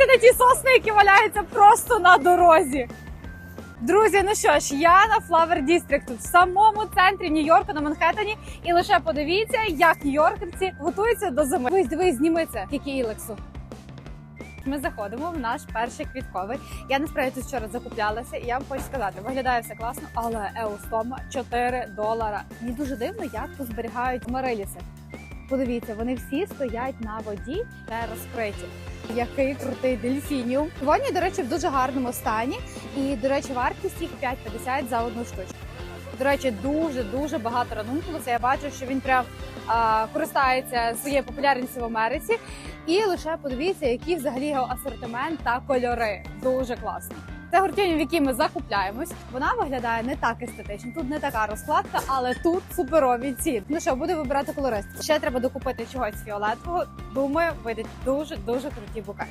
Подивіться на ті сосни, які валяються просто на дорозі. Друзі, ну що ж, я на Flower District, в самому центрі Нью-Йорку на Манхеттені. І лише подивіться, як нью-йоркерці готуються до зими. Дивись, дивись, зніми це, тільки ілексу. Ми заходимо в наш перший квітковий. Я насправді тут вчора закуплялася, і я вам хочу сказати, виглядає все класно, але еустома 4 долара. Мені дуже дивно, як тут зберігають мариліси. Подивіться, вони всі стоять на воді та розкриті. Який крутий дельфініум. Вони, до речі, в дуже гарному стані. І, до речі, вартість їх 5,50 за одну штучку. До речі, дуже дуже багато ранункулуса. Я бачу, що він прям а, користається своєю популярністю в Америці. І лише подивіться, який взагалі його асортимент та кольори. Дуже класно. Це гуртівня, в якій ми закупляємось. Вона виглядає не так естетично. Тут не така розкладка, але тут суперові ціни. Ну що, буду вибирати колорист. Ще треба докупити чогось фіолетового. Думаю, вийдуть дуже дуже круті букети.